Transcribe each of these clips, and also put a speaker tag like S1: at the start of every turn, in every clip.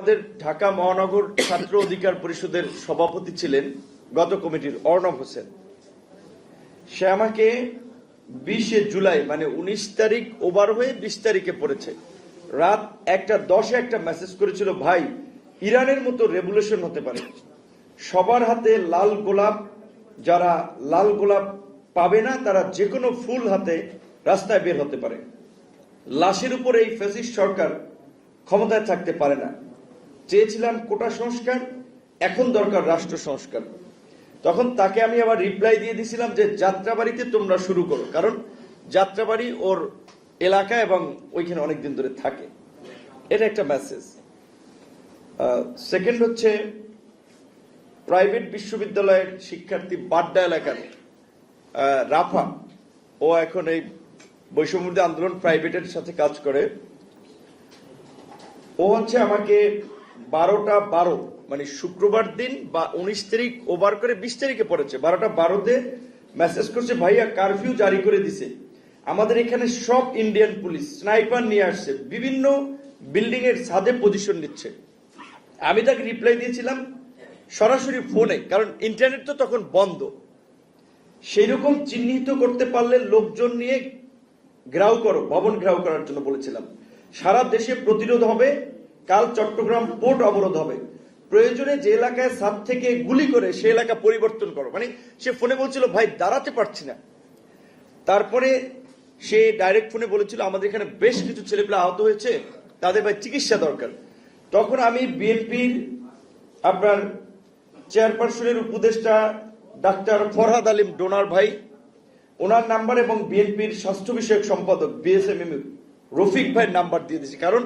S1: আমাদের ঢাকা মহানগর ছাত্র অধিকার পরিষদের সভাপতি ছিলেন গত কমিটির অর্ণব হোসেন। সে আমাকে বিশে জুলাই মানে উনিশ তারিখ ওভার হয়ে বিশ তারিখে পড়েছে। রাত একটা, দশে একটা মেসেজ করেছিল, ভাই, ইরানের মতো রেভুলেশন হতে পারে। সবার হাতে লাল গোলাপ, যারা লাল গোলাপ পাবে না, তারা যে কোনো ফুল হাতে রাস্তায় বের হতে পারে। লাশের উপর এই ফ্যাসিস্ট সরকার ক্ষমতায় থাকতে পারে না। চেয়েছিলাম কোটা সংস্কার, এখন দরকার রাষ্ট্র সংস্কার। তখন তাকে আমি আবার রিপ্লাই দিয়ে দিয়েছিলাম যে, যাত্রাবাড়িতে তোমরা শুরু করো। কারণ যাত্রাবাড়ি ওর এলাকা এবং ওইখানে অনেকদিন ধরে থাকে। এটা একটা মেসেজ সেকেন্ড হচ্ছে প্রাইভেট বিশ্ববিদ্যালয়ের শিক্ষার্থী বাড্ডা এলাকার রাফা, ও এখন এই বৈষম্যবিরোধী আন্দোলন প্রাইভেটের সাথে কাজ করে। ও হচ্ছে আমাকে বারোটা বারো মানে শুক্রবার দিন বা উনিশ তারিখ ওভার করে বিশ তারিখে পড়েছে। বারোটা বারোতে মেসেজ করছে, ভাইয়া কারফিউ জারি করে দিছে। আমাদের এখানে সব ইন্ডিয়ান পুলিশ স্নাইপার নিয়ে আসছে। বিভিন্ন বিল্ডিং এর ছাদে পজিশন নিচ্ছে। আমি তাকে রিপ্লাই দিয়েছিলাম সরাসরি ফোনে কারণ ইন্টারনেট তো তখন বন্ধ। সেই রকম চিহ্নিত করতে পারলে লোকজন নিয়ে ঘেরাও করো, ভবন ঘেরাও করার জন্য বলেছিলাম। সারা দেশে প্রতিরোধ হবে কাল চট্টগ্রাম পোর্ট অবরোধ হবে। প্রয়োজনে যে এলাকায় সাত থেকে গুলি করে সে এলাকা পরিবর্তন করো। মানে সে ফোনে বলছিল, ভাই, দাঁড়াতে পারছি না। তারপরে সে ডাইরেক্ট ফোনে বলেছিল, আমাদের এখানে বেশ কিছু ছেলেপেলে আহত হয়েছে, তাদের ভাই চিকিৎসা দরকার। তখন আমি বিএনপির আপনার চেয়ারপারসনের উপদেষ্টা ডাক্তার ফরহাদ আলিম ডোনার ভাই, ওনার নাম্বার এবং বিএনপির স্বাস্থ্য বিষয়ক সম্পাদক বিএসএমএম রফিক ভাইয়ের নাম্বার দিয়ে দিয়েছি। কারণ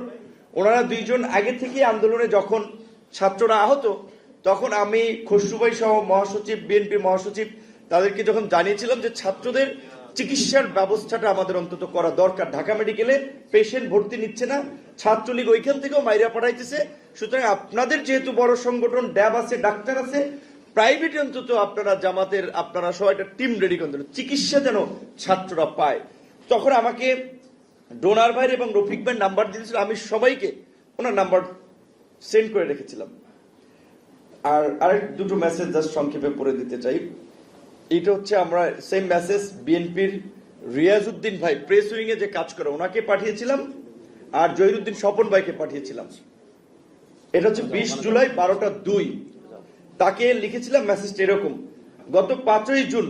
S1: ওনারা দুইজন আগে থেকে আন্দোলনে যখন ছাত্ররা আহত, তখন আমি খসরুভাই সহ মহাসচিব বিএনপি মহাসচিব, তাদেরকে যখন জানিয়েছিলাম যে ছাত্রদের চিকিৎসার ব্যবস্থাটা আমাদের অন্তত করা দরকার, ঢাকা মেডিকেলে পেশেন্ট ভর্তি নিচ্ছে না, ছাত্রলীগ ওইখান থেকেও মাইরা পাঠাইতেছে। সুতরাং আপনাদের যেহেতু বড় সংগঠন, ড্যাব আছে, ডাক্তার আছে, প্রাইভেট অন্তত আপনারা জামাতের, আপনারা সবাই একটা টিম রেডি করেন চিকিৎসা যেন ছাত্ররা পায়। তখন আমাকে ডোনার ভাইয়ের এবং রফিক ভাইয়ের নাম্বার দিয়েছিল, আমি সবাইকে ওনার নাম্বার সেন্ড করে রেখেছিলাম। আর আরেক দুটো মেসেজ জাস্ট সংক্ষেপে পড়ে দিতে চাই। এটা হচ্ছে আমরা সেম মেসেজ বিএনপির রিয়াজউদ্দিন ভাই প্রেস উইং এ যে কাজ করে, ওনাকে পাঠিয়েছিলাম আর জহিরুদ্দিন স্বপন ভাইকে পাঠিয়েছিলাম। এটা হচ্ছে বিশ জুলাই বারোটা দুই। তাকে লিখেছিলাম মেসেজটা এরকম, গত পাঁচই জুন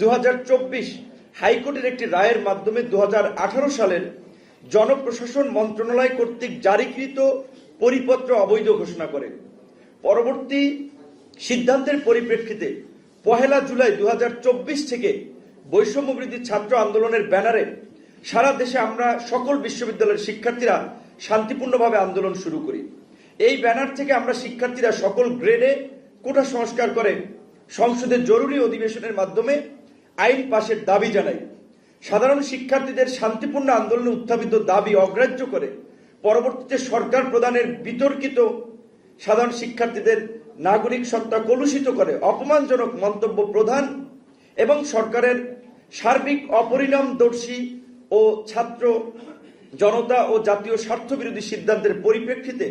S1: দু হাজার চব্বিশ হাইকোর্টের একটি রায়ের মাধ্যমে দু হাজার আঠারো সালের জনপ্রশাসন মন্ত্রণালয় কর্তৃক জারিকৃত পরিপত্র অবৈধ ঘোষণা করে পরবর্তী সিদ্ধান্তের পরিপ্রেক্ষিতে পহেলা জুলাই দু হাজার চব্বিশ থেকে বৈষম্য বৃদ্ধি ছাত্র আন্দোলনের ব্যানারে সারা দেশে আমরা সকল বিশ্ববিদ্যালয়ের শিক্ষার্থীরা শান্তিপূর্ণভাবে আন্দোলন শুরু করি। এই ব্যানার থেকে আমরা শিক্ষার্থীরা সকল গ্রেডে কোটা সংস্কার করে সংসদের জরুরি অধিবেশনের মাধ্যমে আইন পাশের দাবি জানাই। সাধারণ শিক্ষার্থীদের শান্তিপূর্ণ আন্দোলনে উত্থাপিত দাবি অগ্রাহ্য করে পরবর্তীতে সরকার প্রদানের বিতর্কিত সাধারণ শিক্ষার্থীদের নাগরিক সত্তা কলুষিত করে অপমানজনক মন্তব্য প্রধান এবং সরকারের সার্বিক অপরিণামদর্শী ও ছাত্র জনতা ও জাতীয় স্বার্থবিরোধী সিদ্ধান্তের পরিপ্রেক্ষিতে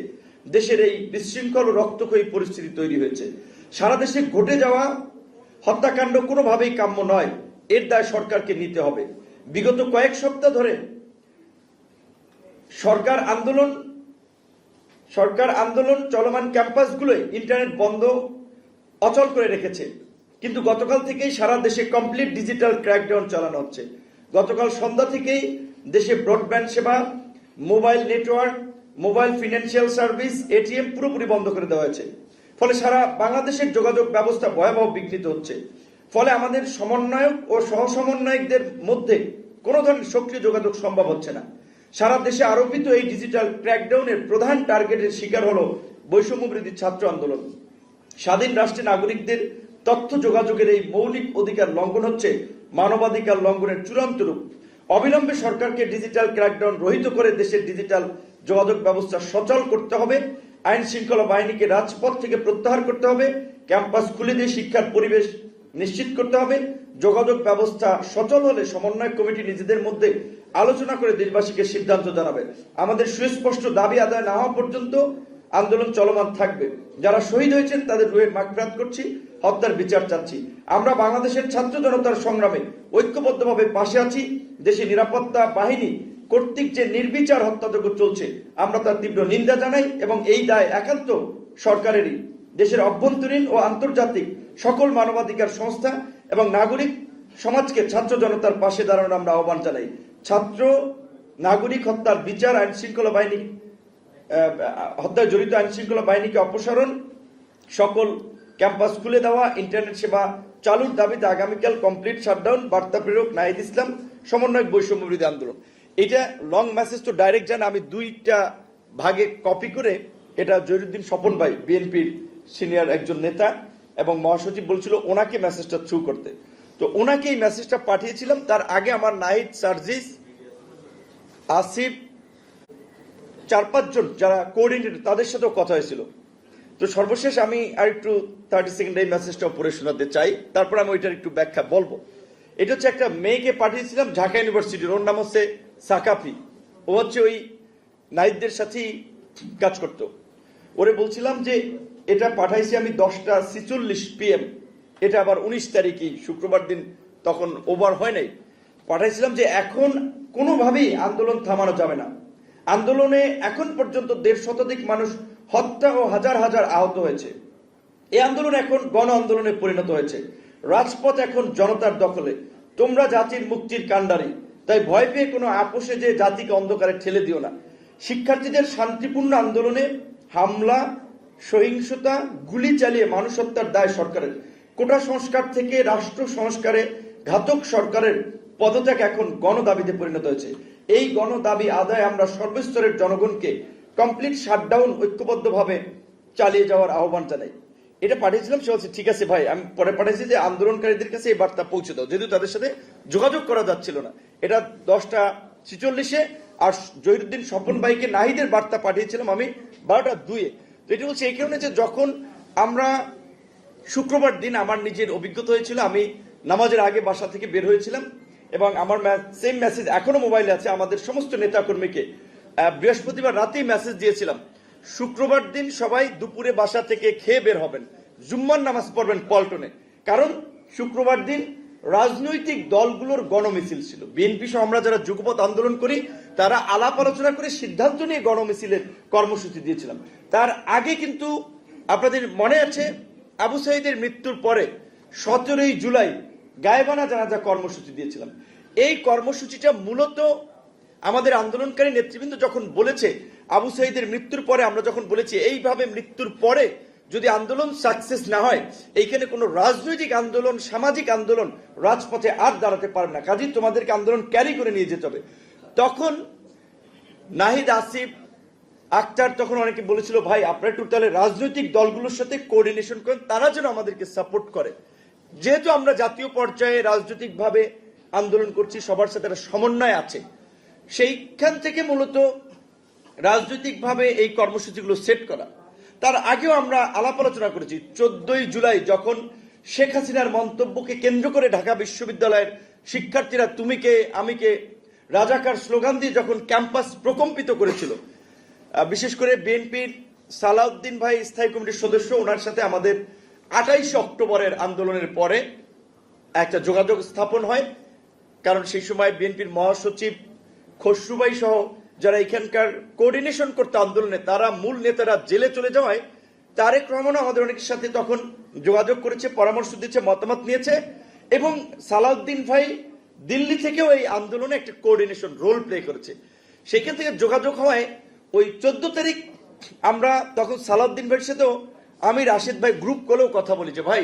S1: দেশের এই বিশৃঙ্খল রক্তক্ষয়ী পরিস্থিতি তৈরি হয়েছে। সারা দেশে ঘটে যাওয়া হত্যাকাণ্ড কোনোভাবেই কাম্য নয়। এর দায় সরকারকে নিতে হবে। বিগত কয়েক সপ্তাহ ধরে সরকার আন্দোলন সরকার আন্দোলন চলমান ক্যাম্পাসগুলোয় ইন্টারনেট বন্ধ, অচল করে রেখেছে। কিন্তু গতকাল থেকেই সারা দেশে কমপ্লিট ডিজিটাল ক্র্যাকডাউন চালানো হচ্ছে। গতকাল সন্ধ্যা থেকেই দেশে ব্রডব্যান্ড সেবা, mobile network, mobile financial service, ATM পুরোপুরি বন্ধ করে দেওয়া হয়েছে। ফলে সারা বাংলাদেশের যোগাযোগ ব্যবস্থা ভয়াবহ বিঘ্নিত হচ্ছে। ফলে আমাদের সমন্বয়ক ও সহসমন্বয়কদের মধ্যে কোনো ধরনের সক্রিয় যোগাযোগ সম্ভব হচ্ছে না। সারা দেশে আরোপিত এই ডিজিটাল ক্র্যাকডাউনের প্রধান টার্গেটের শিকার হলো বৈষম্য বৃদ্ধি ছাত্র আন্দোলন। স্বাধীন রাষ্ট্রের নাগরিকদের তথ্য যোগাযোগের এই মৌলিক অধিকার লঙ্ঘন হচ্ছে মানবাধিকার লঙ্ঘনের চূড়ান্ত রূপ। অবিলম্বে সরকারকে ডিজিটাল ক্র্যাকডাউন রহিত করে দেশের ডিজিটাল যোগাযোগ ব্যবস্থা সচল করতে হবে। আইন শৃঙ্খলা বাহিনীকে রাজপথ থেকে প্রত্যাহার করতে হবে, ক্যাম্পাস খুলে দিয়ে শিক্ষার পরিবেশ নিশ্চিত করতে হবে, যোগাযোগ ব্যবস্থা সচল হলে সমন্বয় কমিটি নিজেদের মধ্যে আলোচনা করে দেশবাসীকে সিদ্ধান্ত জানাবে। আমাদের সুস্পষ্ট দাবি আদায় না হওয়া পর্যন্ত আন্দোলন চলমান থাকবে। যারা শহীদ হয়েছেন, তাদের রুহের মাগফিরাত করছি, হত্যার বিচার চাচ্ছি। আমরা বাংলাদেশের ছাত্র জনতার সংগ্রামে ঐক্যবদ্ধভাবে পাশে আছি দেশের নিরাপত্তা বাহিনী কর্তৃক যে নির্বিচার হত্যাযজ্ঞ চলছে, আমরা তার তীব্র নিন্দা জানাই এবং এই দায় একান্ত সরকারেরই। দেশের অভ্যন্তরীণ ও আন্তর্জাতিক সকল মানবাধিকার সংস্থা এবং নাগরিক সমাজকে ছাত্র জনতার পাশে দাঁড়ানোর আমরা আহ্বান জানাই। ছাত্র, নাগরিক হত্যার বিচার আইন শৃঙ্খলা বাহিনী হত্যায় জড়িত আইন শৃঙ্খলা বাহিনীকে অপসারণ, সকল ক্যাম্পাস খুলে দেওয়া, ইন্টারনেট সেবা চালুর দাবিতে আগামীকাল কমপ্লিট শাটডাউন, বার্তা প্রেরক নাহিদ ইসলাম, সমন্বয়ক বৈষম্য বিরোধী আন্দোলন। এটা লং মেসেজ তো ডাইরেক্ট জান, আমি দুইটা ভাগে কপি করে, এটা জহিরুদ্দিন স্বপন ভাই বিএনপির সিনিয়র একজন নেতা এবং মহাসচিব বলছিল ওনাকে মেসেজটা থ্রু করতে। তো ওনাকে এই মেসেজটা পাঠিয়েছিলাম, তার আগে আমার নাহিদ সার্জিস আসিফ, চার পাঁচজন যারা কোঅর্ডিনেটর তাদের সাথেও কথা হয়েছিল। তো সর্বশেষ আমি আর একটু থার্টি সেকেন্ড এই মেসেজটা পড়ে শোনাতে চাই, তারপর আমি ওইটার একটু ব্যাখ্যা বলব। এটা হচ্ছে একটা মেয়েকে পাঠিয়েছিলাম ঢাকা ইউনিভার্সিটির ওর নাম হচ্ছে সাকাফি। ও হচ্ছে ওই নাইটদের সাথেই কাজ করত। ওরে বলছিলাম যে, এটা পাঠাইছি আমি দশটা ছিচল্লিশ পিএম এটা আবার উনিশ তারিখই, শুক্রবার দিন, তখন ওভার হয় নাই। পাঠাইছিলাম যে এখন কোনোভাবেই আন্দোলন থামানো যাবে না। আন্দোলনে এখন পর্যন্ত দেড় শতাধিক মানুষ হত্যা ও হাজার হাজার আহত হয়েছে। এই আন্দোলন এখন গণ আন্দোলনে পরিণত হয়েছে। রাজপথ এখন জনতার দখলে। তোমরা জাতির মুক্তির কাণ্ডারি। তাই ভয় পেয়ে কোনো আপোষে যে জাতিকে অন্ধকারে ঠেলে দিও না। শিক্ষার্থীদের শান্তিপূর্ণ আন্দোলনে হামলা, সহিংসতা, গুলি চালিয়ে মানুষ হত্যার দায় সরকারের। কোটা সংস্কার থেকে রাষ্ট্র সংস্কারে ঘাতক সরকারের পদত্যাগ এখন গণদাবিতে পরিণত হয়েছে। এই গণদাবি আদায় আমরা সর্বস্তরের জনগণকে কমপ্লিট শাটডাউন ঐক্যবদ্ধভাবে চালিয়ে যাওয়ার আহ্বান জানাই। এটা পাঠিয়েছিলাম, সে বলছে, ঠিক আছে ভাই, আমি পরে পাঠিয়েছি যে আন্দোলনকারীদের কাছে এই বার্তা পৌঁছে দাও, যেহেতু তাদের সাথে যোগাযোগ করা যাচ্ছিল না। এটা দশটা ছিচল্লিশে, আর জহিরুদ্দিন স্বপন ভাইকে নাহিদের বার্তা পাঠিয়েছিলাম আমি বারোটা দুয়ে তো এটা বলছে এই কারণে যে যখন আমরা শুক্রবার দিন আমার নিজের অভিজ্ঞতা হয়েছিল, আমি নামাজের আগে বাসা থেকে বের হয়েছিলাম, এবং আমার সেম মেসেজ এখনও মোবাইলে আছে, আমাদের সমস্ত নেতাকর্মীকে বৃহস্পতিবার রাতেই মেসেজ দিয়েছিলাম শুক্রবার দিন সবাই দুপুরে বাসা থেকে খেয়ে বের হবেন। জুম্মার নামাজ পড়বেন পল্টনে। কারণ শুক্রবার দিন রাজনৈতিক দলগুলোর গণমিছিল ছিল। বিএনপি সহ আমরা যারা যুগপথ আন্দোলন করি, তারা আলাপ আলোচনা করে সিদ্ধান্ত নিয়ে গণমিছিলের কর্মসূচি দিয়েছিলাম। তার আগে কিন্তু আপনাদের মনে আছে, আবু সাইদের মৃত্যুর পরে সতেরোই জুলাই গায়েবানা জানাজা কর্মসূচি দিয়েছিলাম। এই কর্মসূচিটা মূলত আমাদের আন্দোলনকারী নেতৃবৃন্দ যখন বলেছে, আবু সাইদের মৃত্যুর পরে আমরা যখন বলেছি, এইভাবে মৃত্যুর পরে যদি আন্দোলন সাকসেস না হয়, এইখানে কোনো রাজনৈতিক আন্দোলন, সামাজিক আন্দোলন রাজপথে আর দাঁড়াতে পারবে না। কাজেই তোমাদেরকে আন্দোলন ক্যারি করে নিয়ে যেতে হবে। তখন নাহিদ আসিফ, আক্তার তখন অনেকে বলেছিল, ভাই, আপনারা একটু তাহলে রাজনৈতিক দলগুলোর সাথে কোঅর্ডিনেশন করেন, তারা যেন আমাদেরকে সাপোর্ট করে। যেহেতু আমরা জাতীয় পর্যায়ে রাজনৈতিকভাবে আন্দোলন করছি, সবার সাথে একটা সমন্বয় আছে। সেইখান থেকে মূলত রাজনৈতিকভাবে এই কর্মসূচিগুলো সেট করা। তার আগেও আমরা আলাপ আলোচনা করেছি। চোদ্দই জুলাই যখন শেখ হাসিনার মন্তব্যকে কেন্দ্র করে ঢাকা বিশ্ববিদ্যালয়ের শিক্ষার্থীরা তুমিকে আমিকে রাজাকার স্লোগান দিয়ে যখন ক্যাম্পাস প্রকম্পিত করেছিল বিশেষ করে বিএনপির সালাউদ্দিন ভাই স্থায়ী কমিটির সদস্য, ওনার সাথে আমাদের আঠাইশে অক্টোবরের আন্দোলনের পরে একটা যোগাযোগ স্থাপন হয়। কারণ সেই সময় বিএনপির মহাসচিব খসরুবাই সহ যারা এখানকার কোঅর্ডিনেশন করতে আন্দোলনে, তারা মূল নেতারা জেলে চলে যাওয়ায় তারেক রহমানও আমাদের অনেকের সাথে তখন যোগাযোগ করেছে, পরামর্শ দিচ্ছে মতামত নিয়েছে এবং সালাউদ্দিন ভাই দিল্লি থেকেও এই আন্দোলনে একটা কোঅর্ডিনেশন রোল প্লে করেছে। সেখান থেকে যোগাযোগ হওয়ায় ওই চোদ্দ তারিখ আমরা তখন সালাউদ্দিন ভাইয়ের সাথেও আমি, রাশেদ ভাই গ্রুপ করেও কথা বলি যে ভাই,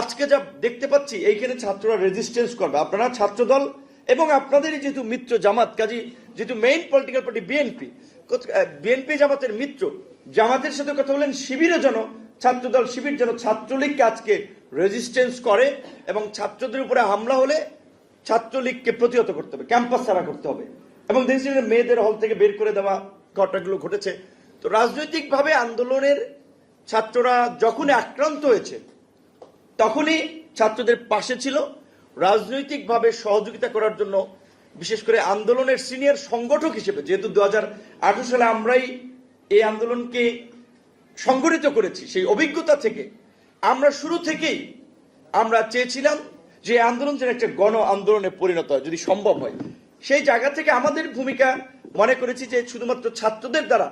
S1: আজকে যা দেখতে পাচ্ছি, এইখানে ছাত্ররা রেজিস্ট্যান্স করবে। আপনারা ছাত্রদল এবং আপনাদেরই যেহেতু মিত্র জামাত, কাজী যেহেতু main political party BNP BNP জামাতের মিত্র, জামাতের সাথে কথা বলেন শিবিরও যেন, ছাত্রদল শিবির যেন ছাত্রলীগকে আজকে রেজিস্ট্যান্স করে এবং ছাত্রদের উপরে হামলা হলে ছাত্রলীগকে প্রতিহত করতে হবে ক্যাম্পাস ছাড়া করতে হবে। এবং দেখছি মেয়েদের হল থেকে বের করে দেওয়া ঘটনাগুলো ঘটেছে। তো রাজনৈতিকভাবে আন্দোলনের ছাত্ররা যখনই আক্রান্ত হয়েছে, তখনই ছাত্রদের পাশে ছিল। রাজনৈতিকভাবে সহযোগিতা করার জন্য, বিশেষ করে আন্দোলনের সিনিয়র সংগঠক হিসেবে, যেহেতু দু হাজার আঠারো সালে আমরাই এই আন্দোলনকে সংগঠিত করেছি, সেই অভিজ্ঞতা থেকে, আমরা শুরু থেকেই আমরা চেয়েছিলাম যে আন্দোলন যেন একটা গণ আন্দোলনে পরিণত হয়, যদি সম্ভব হয়। সেই জায়গা থেকে আমাদের ভূমিকা, মনে করেছি যে শুধুমাত্র ছাত্রদের দ্বারা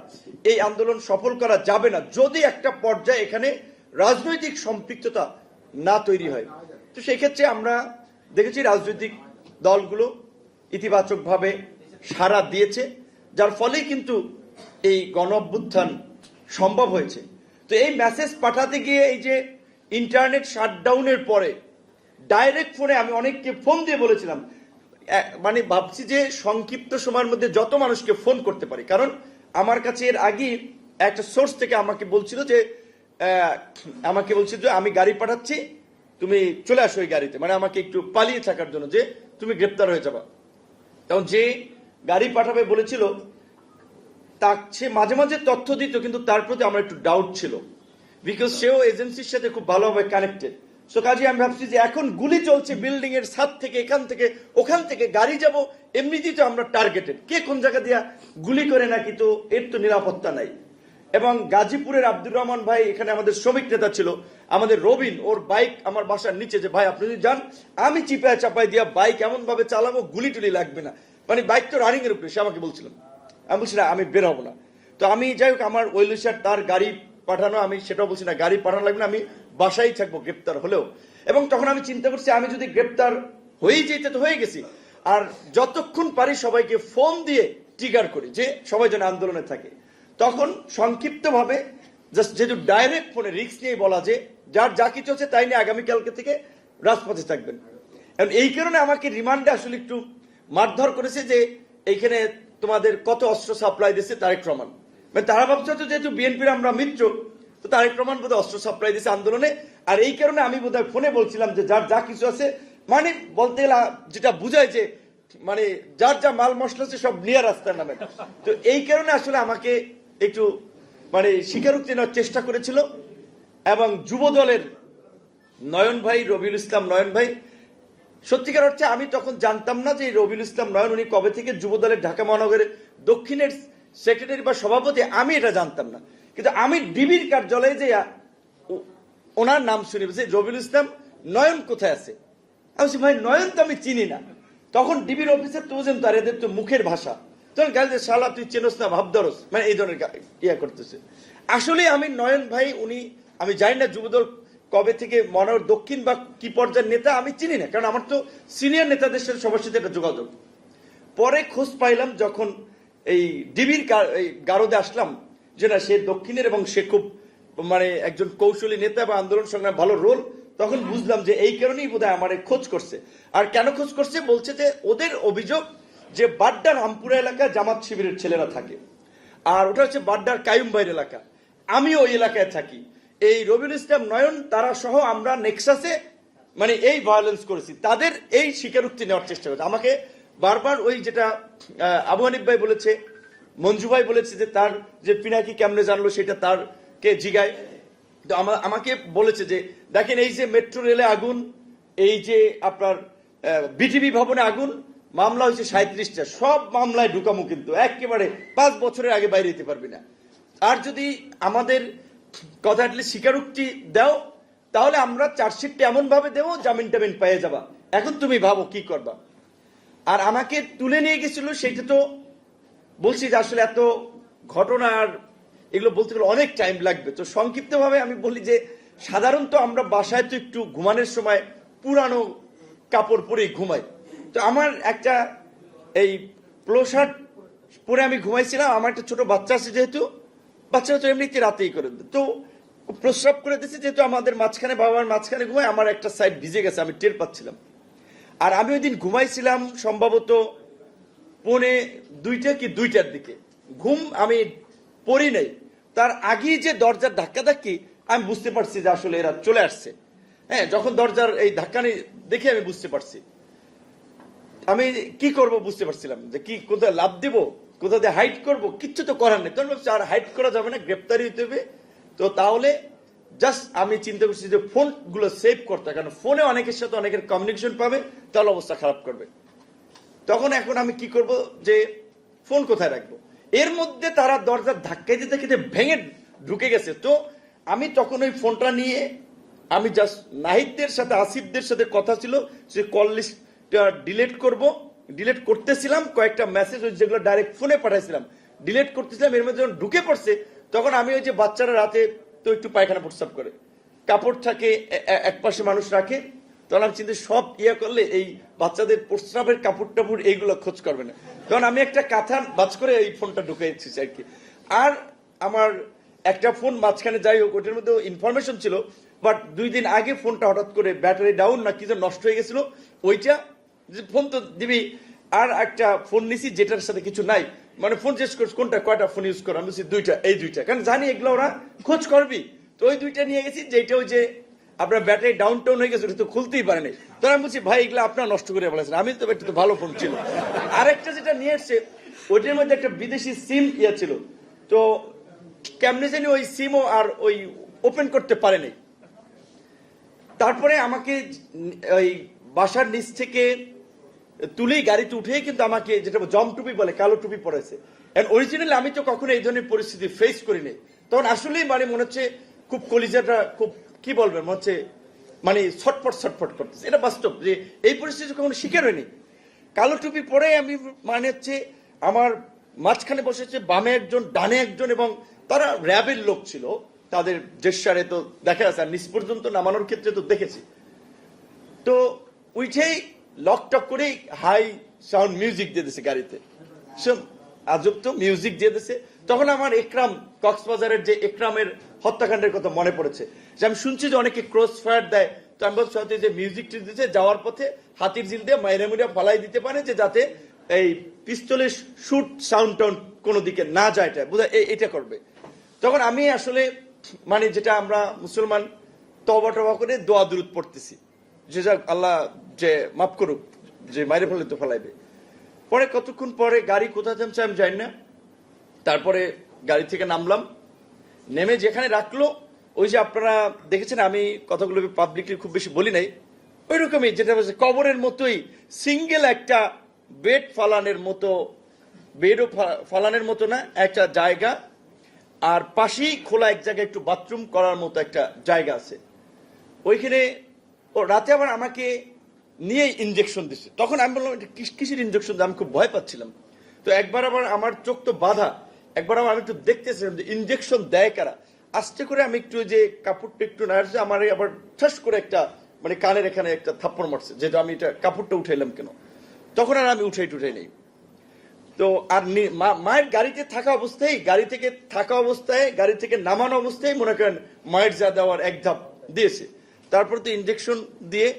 S1: এই আন্দোলন সফল করা যাবে না, যদি একটা পর্যায়ে এখানে রাজনৈতিক সম্পৃক্ততা না তৈরি হয়। তো সেক্ষেত্রে আমরা দেখেছি রাজনৈতিক দলগুলো ইতিবাচকভাবে সাড়া দিয়েছে, যার ফলে কিন্তু এই গণ সম্ভব হয়েছে। তো এই মেসেজ পাঠাতে গিয়ে এই যে ইন্টারনেট শাটডাউনের পরে ডাইরেক্ট ফোনে আমি অনেককে ফোন দিয়ে বলেছিলাম মানে ভাবছি যে সংক্ষিপ্ত সময়ের মধ্যে যত মানুষকে ফোন করতে পারি। কারণ আমার কাছে এর আগে একটা সোর্স থেকে আমাকে বলছিল যে আমাকে বলছিল যে আমি গাড়ি পাঠাচ্ছি তুমি চলে আসো ওই গাড়িতে। মানে আমাকে একটু পালিয়ে থাকার জন্য যে তুমি গ্রেপ্তার হয়ে যাবা। তখন যে গাড়ি পাঠাবে বলেছিল তা সে মাঝে মাঝে তথ্য দিত, কিন্তু তার প্রতি আমার একটু ডাউট ছিল। বিকজ সেও এজেন্সির সাথে খুব ভালোভাবে কানেক্টেড সো কাজে আমি ভাবছি যে এখন গুলি চলছে বিল্ডিং এর ছাদ থেকে, এখান থেকে, ওখান থেকে গাড়ি যাব, এমনিতেই তো আমরা টার্গেটেড কে কোন জায়গা দিয়া গুলি করে নাকি তো এর তো নিরাপত্তা নাই। এবং গাজীপুরের আব্দুর রহমান ভাই এখানে আমাদের শ্রমিক নেতা ছিল। আমাদের রবিন, ওর বাইক আমার বাসার নিচে যে, ভাই, আপনি যদি যান, আমি চিপায় চাপায় দিয়া বাইক এমন ভাবে চালাবো গুলি টুলি লাগবে না। মানে বাইক তো রানিং এর উপরে, সে আমাকে বলছিলাম আমি বলছি, না, আমি বের হব না। তো আমি যাই হোক, আমার ওয়েলুসার তার গাড়ি পাঠানো, আমি সেটাও বলছি, না, গাড়ি পাঠানো লাগবে না, আমি বাসায় থাকব গ্রেপ্তার হলেও। এবং তখন আমি চিন্তা করছি, আমি যদি গ্রেপ্তার হয়েই যেতে তো হয়ে গেছি, আর যতক্ষণ পারি সবাইকে ফোন দিয়ে ট্রিগার করি যে সবাই যেন আন্দোলনে থাকে। তখন সংক্ষিপ্তভাবে জাস্ট যেহেতু ডাইরেক্ট ফোনে রিস্ক নিয়ে বলা যে, যার যা কিছু হচ্ছে তাই নিয়ে আগামীকালকে থেকে রাজপথে থাকবেন। এখন এই কারণে আমাকে রিমান্ডে আসলে একটু মারধর করেছে যে, এইখানে তোমাদের কত অস্ত্র সাপ্লাই দিচ্ছে তারেক রহমান। মানে তারা ভাবছে হয়তো যেহেতু বিএনপির আমরা মিত্র, তো তারেক রহমান বোধহয় অস্ত্র সাপ্লাই দিচ্ছে আন্দোলনে। আর এই কারণে আমি বোধহয় ফোনে বলছিলাম যে, যার যা কিছু আছে মানে বলতে গেলে যেটা বুঝায় যে মানে যার যা মাল মশলা আছে সব নিয়ে রাস্তার নামে। তো এই কারণে আসলে আমাকে একটু মানে স্বীকারোক্তি নেওয়ার চেষ্টা করেছিল এবং যুব দলের নয়ন ভাই, রবিউল ইসলাম নয়ন ভাই, সত্যিকার অর্থে আমি তখন জানতাম না যে রবিউল ইসলাম নয়ন উনি কবে থেকে যুব দলের ঢাকা মহানগরের দক্ষিণের সেক্রেটারি বা সভাপতি, আমি এটা জানতাম না। কিন্তু আমি ডিবির কার্যালয়ে যে ওনার নাম শুনে যে রবিউল ইসলাম, নয়ন কোথায় আছে? আমি ভাই, নয়ন তো আমি চিনি না। তখন ডিবির অফিসার তো বুঝেন তার এদের তো মুখের ভাষা। যে শালা, তুই চেনস না ভাবদরস মানে এই ধরনের ইয়া করতেছে। আসলে আমি নয়ন ভাই, উনি, আমি জানি না যুবদল কবে থেকে মনোহর দক্ষিণ বা কি পর্যায়ের নেতা, আমি চিনি না। কারণ আমার তো সিনিয়র নেতাদের সাথে সবার সাথে একটা যোগাযোগ। পরে খোঁজ পাইলাম যখন এই ডিবির গারদে আসলাম যে না, সে দক্ষিণের এবং সে খুব মানে একজন কৌশলী নেতা বা আন্দোলন সংগ্রামে ভালো রোল তখন বুঝলাম যে এই কারণেই বোধহয় আমার খোঁজ করছে। আর কেন খোঁজ করছে? বলছে যে ওদের অভিযোগ যে বাড্ডার রামপুরা এলাকায় জামাত শিবিরের ছেলেরা থাকে। আর ওটা হচ্ছে বাড্ডার কায়ুমবাইর এলাকা। আমিও ওই এলাকায় থাকি। এই রবিউল ইসলাম নয়ন, তারা সহ আমরা নেক্সাসে মানে এই ভায়োলেন্স করেছি। তাদের এই স্বীকারোক্তি নেওয়ার চেষ্টা করছে। আমাকে বারবার ওই যেটা আবু হানিফ ভাই বলেছে, মঞ্জু ভাই বলেছে যে তার যে পিনাকি কেমনে জানলো সেটা তার কে জিগায় তো আমাকে বলেছে যে, দেখেন এই যে মেট্রো রেলে আগুন, এই যে আপনার বিটিভি ভবনে আগুন মামলা হয়েছে সাঁত্রিশটা সব মামলায় ঢুকামো কিন্তু। একেবারে পাঁচ বছরের আগে বাইরে যেতে পারবি না। আর যদি আমাদের কথা স্বীকারোক্তি দাও, তাহলে আমরা চার্জশিটটা এমন ভাবে দেবো জামিন টামিন পেয়ে যাবা। এখন তুমি ভাবো কি করবা। আর আমাকে তুলে নিয়ে গেছিল সেটা তো বলছি যে আসলে এত ঘটনা আর এগুলো বলতে গেলে অনেক টাইম লাগবে। তো সংক্ষিপ্তভাবে আমি বলি যে, সাধারণত আমরা বাসায় তো একটু ঘুমানোর সময় পুরানো কাপড় পরেই ঘুমাই। তো আমার একটা এই প্লোশার্ট পরে আমি ঘুমাইছিলাম, আমার একটা ছোট বাচ্চা আছে যেহেতু বাচ্চারা তো এমনিতে রাতেই করে। তো প্রস্রাব করে দিচ্ছে যেহেতু আমাদের মাঝখানে, বাবার মাঝখানে ঘুমায়, আমার একটা সাইড ভিজে গেছে, আমি টের পাচ্ছিলাম। আর আমি ওই দিন ঘুমাইছিলাম সম্ভবত পৌনে দুইটা কি দুইটার দিকে। ঘুম আমি পড়ি নাই। তার আগেই যে দরজার ধাক্কা ধাক্কি আমি বুঝতে পারছি যে আসলে এরা চলে আসছে। হ্যাঁ যখন দরজার এই ধাক্কানি দেখে আমি বুঝতে পারছি। আমি কি করব বুঝতে পারছিলাম যে কি, কোথায় লাভ দিব, কোথা দিয়ে হাইট করব? কিচ্ছু তো করার নেই। ভাবছি, আর হাইট করা যাবে না গ্রেপ্তারি হতে হবে। তো তাহলে জাস্ট আমি চিন্তা করছি যে ফোনগুলো সেভ করতে কারণ ফোনে অনেকের সাথে অনেকের কমিউনিকেশন পাবে, তাহলে অবস্থা খারাপ করবে। তখন এখন আমি কি করব? যে ফোন কোথায় রাখব? এর মধ্যে তারা দরজার ধাক্কাই দিতে খেতে ভেঙে ঢুকে গেছে। তো আমি তখন ওই ফোনটা নিয়ে, আমি জাস্ট নাহিদদের সাথে, আসিফদের সাথে কথা ছিল, যে কল লিস্টটা ডিলিট করব। ডিলিট করতেছিলাম, কয়েকটা মেসেজ ওই যেগুলো ডাইরেক্ট ফোনে পাঠাইছিলাম। ডিলিট করতেছিলাম, এর মধ্যে যখন ঢুকে পড়ছে, তখন আমি ওই যে বাচ্চারা রাতে তো একটু পায়খানা প্রস্রাব করে। কাপড় থাকে এক পাশে মানুষ রাখে, তখন আমি চিন্তা সব ইয়ে করলে এই বাচ্চাদের প্রস্রাবের কাপড় টাপড় এইগুলো খোঁজ করবে না। তখন আমি একটা কাঁথা বাজ করে এই ফোনটা ঢুকাইছি আর কি। আর আমার একটা ফোন মাঝখানে যাই হোক, ওটার মধ্যে ইনফরমেশন ছিল বাট দুই দিন আগে ফোনটা হঠাৎ করে ব্যাটারি ডাউন না কি যেন নষ্ট হয়ে গেছিল, ওইটা ফোন তো দিবি, আর একটা ফোন নিছি যেটার সাথে কিছু নাই। মানে ফোন জিজ্ঞেস করছি কোনটা, কয়টা ফোন ইউজ করো, আমি বলছি দুইটা, এই দুইটা। কারণ জানি এগুলো ওরা খোঁজ করবি। তো ওই দুইটা নিয়ে গেছি যেটা ওই যে আপনার ব্যাটারি ডাউন টাউন হয়ে গেছে তো খুলতেই পারেনি তো আমি বলছি, ভাই, এগুলো আপনার নষ্ট করে বলেছেন আমি তো একটা তো ভালো ফোন ছিল। আরেকটা যেটা নিয়ে এসছে, ওইটার মধ্যে একটা বিদেশি সিম ইয়ে ছিল। তো কেমনে জানি ওই সিমও আর ওই ওপেন করতে পারেনি তারপরে আমাকে ওই বাসার নিচ থেকে তুলেই গাড়িতে উঠে কিন্তু আমাকে যেটা জম টুপি বলে, কালো টুপি পরেছে। অরিজিনালি আমি তো কখনো এই ধরনের পরিস্থিতি ফেস করিনি। তখন আসলেই মানে মনে হচ্ছে খুব কলিজাটা খুব, কি বলবেন মনে হচ্ছে মানে ছটফট ছটফট করতেছে। এটা বাস্তব যে এই পরিস্থিতি কখনো শিকার হয়নি। কালো টুপি পরে আমি মানে হচ্ছে আমার মাঝখানে বসেছে বামে একজন, ডানে একজন এবং তারা র্যাবের লোক ছিল। তাদের জেসারে তো দেখা যাচ্ছে আর নিচ পর্যন্ত নামানোর ক্ষেত্রে তো দেখেছি। তো উঠেই লকটক করেই হাই সাউন্ড মিউজিক দিয়ে দিছে গাড়িতে। শোন, আজব তো মিউজিক দিয়ে দিছে। তখন আমার একরাম, কক্সবাজারের যে একরামের হত্যাকাণ্ডের কথা মনে পড়েছে, যে আমি শুনছি যে অনেকে ক্রস ফায়ার দেয়। তো আমি বলছি যে মিউজিক দিতেছে যাওয়ার পথে হাতির ঝিল দিয়ে মাইরা মুড়িয়া ফালাই দিতে পারে যে যাতে এই পিস্তলের শুট সাউন্ড টাউন কোনো দিকে না যায় এটা। এ- এটা করবে। তখন আমি আসলে মানে যেটা আমরা মুসলমান তবা টবা করে দোয়া দূরত পড়তেছি। যে যাক, আল্লাহ যে মাফ করুক, যে মাইরে ফেলে তো ফেলাইবে। পরে কতক্ষণ পরে গাড়ি কোথায় থামছে আমি জানি না। তারপরে গাড়ি থেকে নামলাম। নেমে যেখানে রাখল, ওই যে আপনারা দেখেছেন, আমি কথাগুলো পাবলিকলি খুব বেশি বলি নাই। ওই রকমই যেটা বলছে, কবরের মতোই সিঙ্গেল একটা বেড ফালানের মতো, বেডও ফালানের মতো না, একটা জায়গা। আর পাশেই খোলা এক জায়গায় একটু বাথরুম করার মতো একটা জায়গা আছে। ওইখানে ও রাতে আবার আমাকে নিয়ে ইনজেকশন দিচ্ছে তখন আমি বললাম, এটা কিস- কিসের ইনজেকশন আমি খুব ভয় পাচ্ছিলাম? তো একবার আবার আমার চোখ তো বাধা। একবার আবার আমি একটু দেখতেছিলাম যে ইনজেকশন দেয় কারা। আস্তে করে আমি একটু যে কাপড়টা একটু নাড়ছে আমার আবার ঠাস করে একটা মানে কানের এখানে একটা থাপ্পড় মারছে, যেহেতু আমি এটা কাপড়টা উঠাইলাম কেন? তখন আর আমি উঠাই টুঠাই নেই। তো আর মায়ের গাড়িতে থাকা অবস্থায়, গাড়ি থেকে থাকা অবস্থায়, গাড়ি থেকে নামানো অবস্থায় মনে করেন মায়ের যা দেওয়ার এক ধাপ দিয়েছে। তারপর তো ইঞ্জেকশন দিয়ে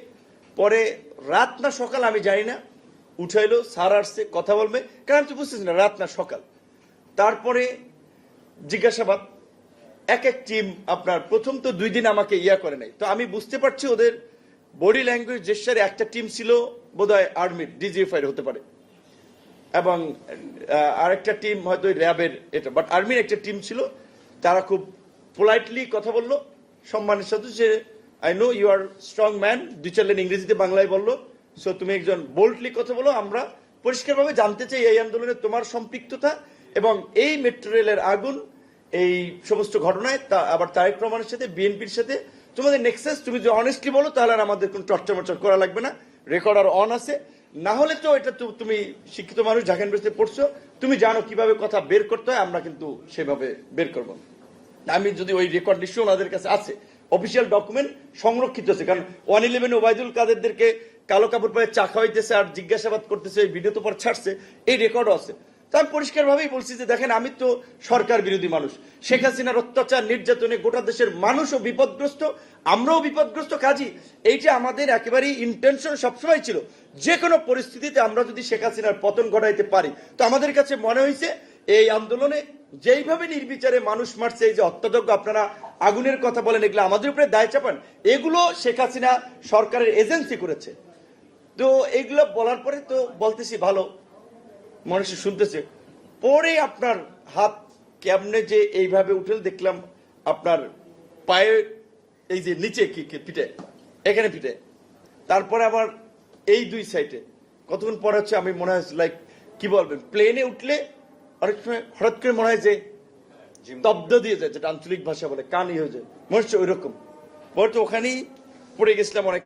S1: পরে রাত না সকাল আমি জানি না। উঠাইলো সার আসছে, কথা বলবে। কারণ আমি তো বুঝতেছি না, রাত না সকাল? তারপরে জিজ্ঞাসাবাদ। এক এক টিম আপনার প্রথম তো দুই দিন আমাকে ইয়া করে নাই। তো আমি বুঝতে পারছি ওদের বডি ল্যাঙ্গুয়েজ জেস্টারে একটা টিম ছিল, বোধহয় আর্মির ডিজিএফআই হতে পারে। এবং আরেকটা টিম হয়তো র্যাবের এটা বাট আর্মির একটা টিম ছিল। তারা খুব পোলাইটলি কথা বলল। সম্মানের সাথে যে I know you are strong man দুই চার লাইন ইংরেজিতে বাংলায় বলল। সো তুমি একজন বোল্ডলি কথা বলো, আমরা পরিষ্কারভাবে জানতে চাই এই আন্দোলনে তোমার সম্পৃক্ততা এবং এই মেট্রো রেলের আগুন, এই সমস্ত ঘটনায় তা আবার তারেক রহমানের সাথে বিএনপির সাথে। তোমাদের নেক্সাস তুমি যদি অনেস্টলি বলো, তাহলে আর আমাদের কোনো টর্চার মর্চার করা লাগবে না। রেকর্ড আর অন আছে। না হলে তো এটা তো তুমি শিক্ষিত মানুষ ঢাকা ইউনিভার্সিটি পড়ছো। তুমি জানো কীভাবে কথা বের করতে হয়, আমরা কিন্তু সেভাবে বের করব। আমি যদি ওই রেকর্ড নিশ্চয় ওনাদের কাছে আছে অফিসিয়াল ডকুমেন্ট সংরক্ষিত আছে কারণ ওয়ান ইলেভেন ওবায়দুল কাদেরদেরকে কালো কাপড় পরে চা খাওয়াইতেছে আর জিজ্ঞাসাবাদ করতেছে, এই ভিডিও তো পর ছাড়ছে, এই রেকর্ডও আছে। তা আমি পরিষ্কারভাবেই বলছি যে দেখেন, আমি তো সরকার বিরোধী মানুষ। শেখ হাসিনার অত্যাচার, নির্যাতনে গোটা দেশের মানুষও বিপদগ্রস্ত, আমরাও বিপদগ্রস্ত, কাজী এইটা আমাদের একেবারেই ইন্টেনশন সবসময় ছিল যে কোনো পরিস্থিতিতে আমরা যদি শেখ হাসিনার পতন ঘটাইতে পারি, তো আমাদের কাছে মনে হয়েছে এই আন্দোলনে যেইভাবে নির্বিচারে মানুষ মারছে, এই যে হত্যাযজ্ঞ আপনারা আগুনের কথা বলেন, এগুলো আমাদের উপরে দায় চাপান। এগুলো শেখ হাসিনা সরকারের এজেন্সি করেছে। তো এগুলো বলার পরে তো বলতেছি ভালো, মানুষ শুনতেছে। পরে আপনার হাত কেমনে যে এইভাবে উঠেল, দেখলাম আপনার পায়ে এই যে নিচে পিঠে, এখানে পিঠে। তারপরে আবার এই দুই সাইডে কতক্ষণ পরে হচ্ছে আমি মনে হয় লাইক কি বলবেন প্লেনে উঠলে অনেক সময় হঠাৎ করে মনে হয় যে তব্দ দিয়ে যায়, যেটা আঞ্চলিক ভাষা বলে কানি হয়ে যায়। মনে হচ্ছে ওই রকম বলতো ওখানেই পড়ে গেছিলাম অনেক।